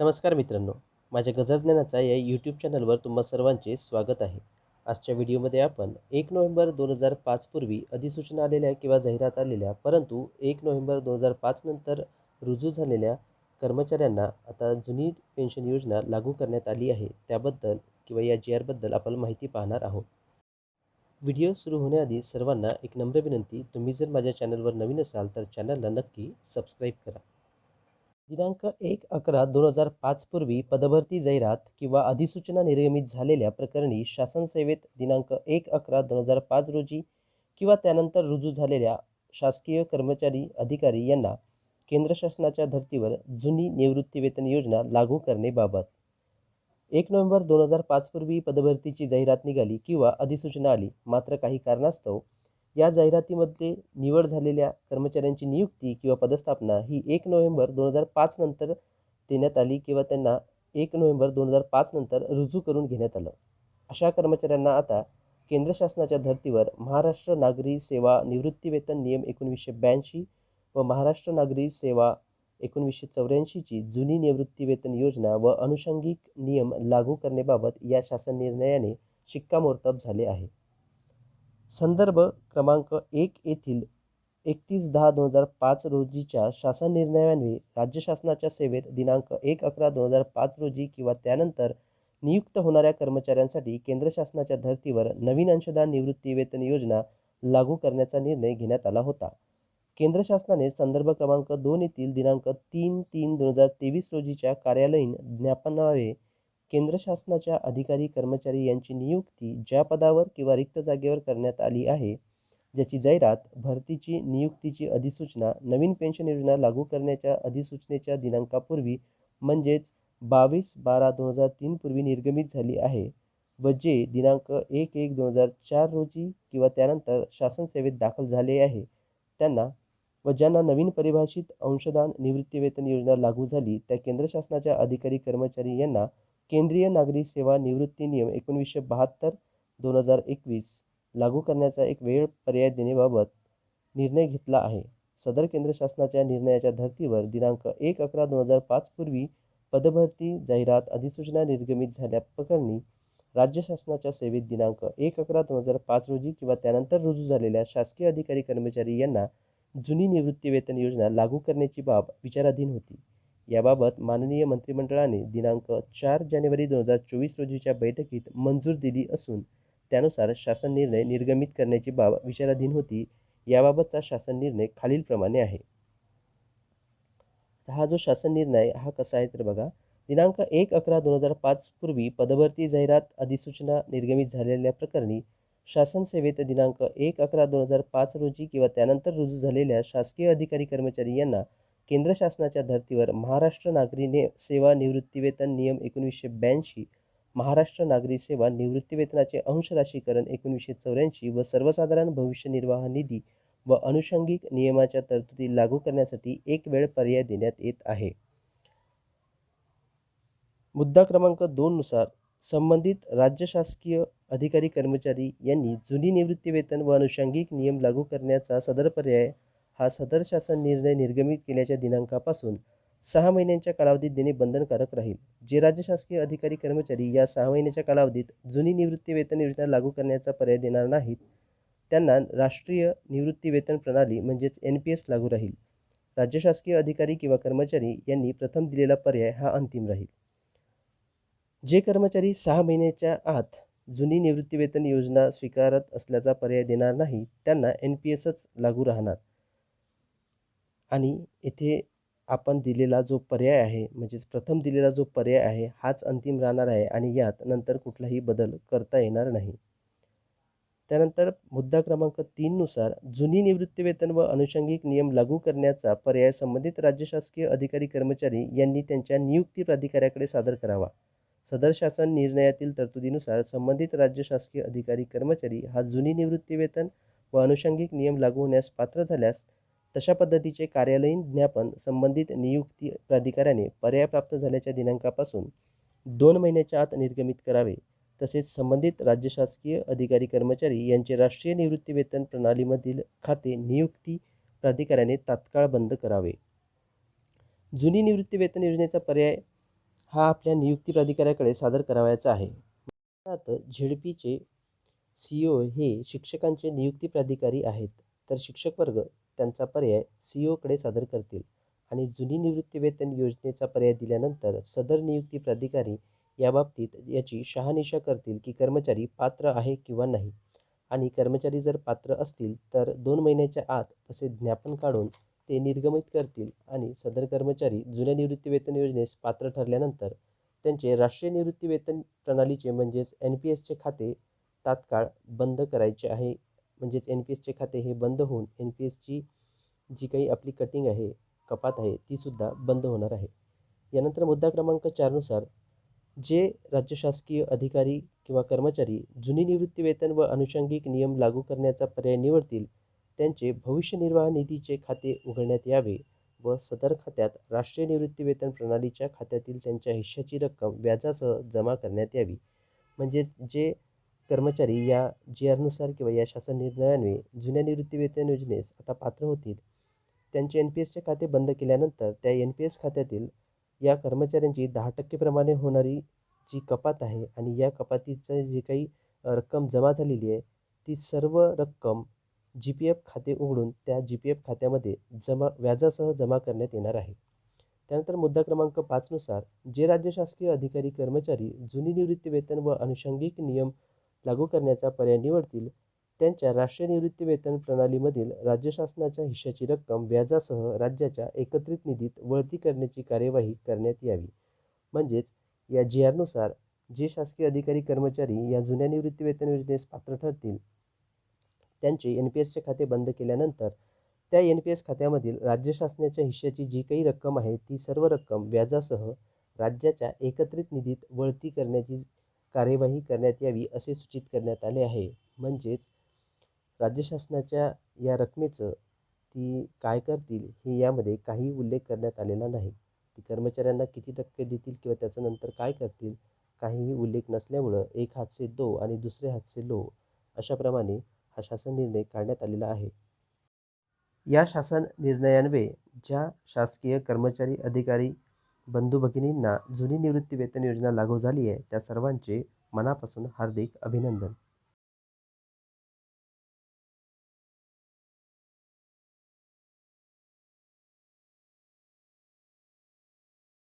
नमस्कार मित्रांनो माझ्या गजरज्ञानाचा या यूट्यूब चॅनलवर तुम्हा सर्वांचे स्वागत आहे. आजच्या व्हिडिओमध्ये आपण एक नोव्हेंबर दोन हजार पाचपूर्वी अधिसूचना आलेल्या किंवा जाहिरात आलेल्या परंतु एक नोव्हेंबर दोन हजार पाचनंतर रुजू झालेल्या कर्मचाऱ्यांना आता जुनी पेन्शन योजना लागू करण्यात आली आहे. त्याबद्दल किंवा या जी आरबद्दल आपण माहिती पाहणार आहोत. व्हिडिओ सुरू होण्याआधी सर्वांना एक नम्र विनंती तुम्ही जर माझ्या चॅनलवर नवीन असाल तर चॅनलला नक्की सबस्क्राईब करा. दिनांक एक अकरा दोन हजार पाचपूर्वी पदभरती जाहिरात किंवा अधिसूचना निर्गमित झालेल्या प्रकरणी शासन सेवेत दिनांक एक अकरा दोन हजार पाच रोजी किंवा त्यानंतर रुजू झालेल्या शासकीय कर्मचारी अधिकारी यांना केंद्र शासनाच्या धर्तीवर जुनी निवृत्तीवेतन योजना लागू करणेबाबत एक नोव्हेंबर दोन हजार पाचपूर्वी पदभरतीची जाहिरात निघाली किंवा अधिसूचना आली मात्र काही कारणास्तव या जाहिरातीमध्ये निवड झालेल्या कर्मचाऱ्यांची नियुक्ती किंवा पदस्थापना ही एक नोव्हेंबर दोन हजार पाच नंतर देण्यात आली किंवा त्यांना एक नोव्हेंबर दोन हजार पाच नंतर रुजू करून घेण्यात आलं. अशा कर्मचाऱ्यांना आता केंद्र शासनाच्या धर्तीवर महाराष्ट्र नागरी सेवा निवृत्तीवेतन नियम एकोणवीसशे ब्याऐंशी व महाराष्ट्र नागरी सेवा एकोणवीसशे चौऱ्याऐंशीची जुनी निवृत्तीवेतन योजना व अनुषंगिक नियम लागू करण्याबाबत या शासन निर्णयाने शिक्कामोर्तब झाले आहे. संदर्भ क्रमांक एक येथील एकतीस दहा दोन हजार पाच रोजीच्या शासन निर्णयान्वये राज्य शासनाच्या सेवेत दिनांक एक अकरा दोन हजार पाच रोजी किंवा त्यानंतर नियुक्त होणाऱ्या कर्मचाऱ्यांसाठी केंद्र शासनाच्या धर्तीवर नवीन अंशदान निवृत्ती वेतन योजना लागू करण्याचा निर्णय घेण्यात आला होता. केंद्र शासनाने संदर्भ क्रमांक दोन येथील दिनांक तीन तीन दोन हजार तेवीस रोजीच्या कार्यालयीन ज्ञापनावे केंद्र शासनाच्या अधिकारी कर्मचारी यांची नियुक्ती ज्या पदावर किंवा रिक्त जागेवर करण्यात आली आहे ज्याची जाहिरात भरतीची नियुक्तीची अधिसूचना नवीन पेन्शन योजना लागू करण्याच्या अधिसूचनेच्या दिनांकापूर्वी म्हणजेच बावीस बारा दोन हजार तीन पूर्वी निर्गमित झाली आहे व जे दिनांक एक एक दोन हजार चार रोजी किंवा त्यानंतर शासन सेवेत दाखल झाले आहे. त्यांना व ज्यांना नवीन परिभाषित अंशदान निवृत्तीवेतन योजना लागू झाली त्या केंद्र शासनाच्या अधिकारी कर्मचारी यांना केंद्रीय नागरी सेवा निवृत्ती नियम एकोणवीसशे बहात्तर दोन हजार एकवीस लागू करण्याचा एक वेळ पर्याय देण्याबाबत निर्णय घेतला आहे. सदर केंद्र शासनाच्या निर्णयाच्या धर्तीवर दिनांक एक अकरा दोन हजार पाच पूर्वी पदभरती जाहिरात अधिसूचना निर्गमित झाल्याप्रकरणी राज्य शासनाच्या सेवेत दिनांक एक अकरा दोन हजार पाच रोजी किंवा त्यानंतर रुजू झालेल्या शासकीय अधिकारी कर्मचारी यांना जुनी निवृत्ती वेतन योजना लागू करण्याची बाब विचाराधीन होती. याबाबत माननीय मंत्रिमंडळाने दिनांक चार जानेवारी दोन हजार चोवीस रोजीच्या बैठकीत मंजूर दिली असून त्यानुसार शासन निर्णय निर्गमित करण्याची बाब विचाराधीन होती. याबाबतचा शासन निर्णय खालीलप्रमाणे आहे. हा जो शासन निर्णय हा कसा आहे तर बघा. दिनांक एक अकरा दोन हजार पाच पूर्वी पदभरती जाहिरात अधिसूचना निर्गमित झालेल्या प्रकरणी शासन सेवेत दिनांक एक अकरा दोन हजार पाच रोजी किंवा त्यानंतर रुजू झालेल्या शासकीय अधिकारी कर्मचारी यांना केंद्र शासनाच्या धर्तीवर महाराष्ट्र नागरी ने सेवा निवृत्तीवेतन नियम एकोणीसशे ब्याऐंशी महाराष्ट्र नागरी सेवा निवृत्तीवेतनाचे अंश राशीकरण एकोणीसशे चौऱ्याऐंशी व सर्वसाधारण भविष्य निर्वाह निधी व अनुषंगिक नियमाच्या तरतुदी लागू करण्यासाठी एक वेळ पर्याय देण्यात येत आहे. मुद्दा क्रमांक दोननुसार संबंधित राज्य शासकीय अधिकारी कर्मचारी यांनी जुनी निवृत्तीवेतन व अनुषंगिक नियम लागू करण्याचा सदर पर्याय हा सदर शासन निर्णय निर्गमित केल्याच्या दिनांकापासून सहा महिन्यांच्या कालावधीत देणे बंधनकारक राहील. जे राज्य शासकीय अधिकारी कर्मचारी या सहा महिन्याच्या कालावधीत जुनी निवृत्ती वेतन योजना लागू करण्याचा पर्याय देणार नाहीत त्यांना राष्ट्रीय निवृत्ती वेतन प्रणाली म्हणजेच एन पी एस लागू राहील. राज्य शासकीय अधिकारी किंवा कर्मचारी यांनी प्रथम दिलेला पर्याय हा अंतिम राहील. जे कर्मचारी सहा महिन्याच्या आत जुनी निवृत्तीवेतन योजना स्वीकारत असल्याचा पर्याय देणार नाही त्यांना एन पी एसच लागू राहणार. आणि येथे आपण दिलेला जो पर्याय आहे म्हणजेच प्रथम दिलेला जो पर्याय आहे हाच अंतिम राहणार आहे आणि यात नंतर कुठलाही बदल करता येणार नाही. त्यानंतर मुद्दा क्रमांक तीननुसार जुनी निवृत्तीवेतन व अनुषंगिक नियम लागू करण्याचा पर्याय संबंधित राज्य शासकीय अधिकारी कर्मचारी यांनी त्यांच्या नियुक्ती प्राधिकाऱ्याकडे सादर करावा. सदर शासन निर्णयातील तरतुदीनुसार संबंधित राज्य शासकीय अधिकारी कर्मचारी हा जुनी निवृत्तीवेतन व अनुषंगिक नियम लागू होण्यास पात्र झाल्यास तशा पद्धतीचे कार्यालयीन ज्ञापन संबंधित नियुक्ती प्राधिकाऱ्याने पर्याय प्राप्त झाल्याच्या दिनांकापासून दोन महिन्याच्या आत निर्गमित करावे. तसेच संबंधित राज्य शासकीय अधिकारी कर्मचारी यांचे राष्ट्रीय निवृत्ती वेतन प्रणालीमधील खाते नियुक्ती प्राधिकाऱ्याने तात्काळ बंद करावे. जुनी निवृत्ती वेतन योजनेचा पर्याय हा आपल्या नियुक्ती प्राधिकाऱ्याकडे सादर करावयाचा आहे. उदाहरणार्थ झेडपीचे सी ओ हे शिक्षकांचे नियुक्ती प्राधिकारी आहेत. तर शिक्षक वर्ग त्यांचा पर्याय सी ओकडे सादर करतील. आणि जुनी निवृत्तीवेतन योजनेचा पर्याय दिल्यानंतर सदर नियुक्ती प्राधिकारी याबाबतीत याची शहानिशा करतील की कर्मचारी पात्र आहे किंवा नाही. आणि कर्मचारी जर पात्र असतील तर दोन महिन्याच्या आत तसे ज्ञापन काढून ते निर्गमित करतील आणि सदर कर्मचारी जुन्या निवृत्तीवेतन योजनेस पात्र ठरल्यानंतर त्यांचे राष्ट्रीय निवृत्तीवेतन प्रणालीचे म्हणजेच एन पी एसचे खाते तात्काळ बंद करायचे आहे. म्हणजेच एन पी एसचे खाते हे बंद होऊन एन पी एसची जी काही आपली कटिंग आहे कपात आहे तीसुद्धा बंद होणार आहे. यानंतर मुद्दा क्रमांक चारनुसार जे राज्य शासकीय अधिकारी किंवा कर्मचारी जुनी निवृत्तीवेतन व अनुषंगिक नियम लागू करण्याचा पर्याय निवडतील त्यांचे भविष्य निर्वाह निधीचे खाते उघडण्यात यावे व सदर खात्यात राष्ट्रीय निवृत्तीवेतन प्रणालीच्या खात्यातील त्यांच्या हिश्श्याची रक्कम व्याजासह जमा करण्यात यावी. म्हणजेच जे कर्मचारी या जी आरनुसार किंवा या शासन निर्णयाने जुन्या निवृत्तीवेतन योजनेस आता पात्र होतील. त्यांचे एन पी एसचे खाते बंद केल्यानंतर त्या एन पी एस खात्यातील या कर्मचाऱ्यांची दहा टक्केप्रमाणे होणारी जी कपात आहे आणि या कपातीचं जी काही रक्कम जमा झालेली आहे ती सर्व रक्कम जी पी एफ खाते उघडून त्या जी पी एफ खात्यामध्ये जमा व्याजासह जमा करण्यात येणार आहे. त्यानंतर मुद्दा क्रमांक पाचनुसार जे राज्य शासकीय अधिकारी कर्मचारी जुनी निवृत्तीवेतन व अनुषंगिक नियम लागू करण्याचा पर्याय निवडतील. त्यांच्या राष्ट्रीय निवृत्तीवेतन प्रणालीमधील राज्य शासनाच्या हिश्श्याची रक्कम व्याजासह राज्याच्या एकत्रित निधीत वळती करण्याची कार्यवाही करण्यात यावी. म्हणजेच या जी आरनुसार जे शासकीय अधिकारी कर्मचारी या जुन्या निवृत्तीवेतन योजनेस पात्र ठरतील त्यांचे एन पी एसचे खाते बंद केल्यानंतर त्या एन पी एस खात्यामधील राज्य शासनाच्या हिश्श्याची जी काही रक्कम आहे ती सर्व रक्कम व्याजासह राज्याच्या एकत्रित निधीत वळती करण्याची कार्यवाही करण्यात यावी असे सूचित करण्यात आले आहे. म्हणजेच राज्य शासनाच्या या रकमेचं ती काय करतील हे यामध्ये काही उल्लेख करण्यात आलेला नाही. ती कर्मचाऱ्यांना किती टक्के देतील किंवा त्याचं नंतर काय करतील काहीही उल्लेख नसल्यामुळं एक हातचे दो आणि दुसरे हातचे लो अशाप्रमाणे हा शासन निर्णय काढण्यात आलेला आहे. या शासन निर्णयान्वये ज्या शासकीय कर्मचारी अधिकारी बंधू भगिनींना जुनी निवृत्तीवेतन योजना लागू झाली आहे. त्या सर्वांचे मनापासून हार्दिक अभिनंदन.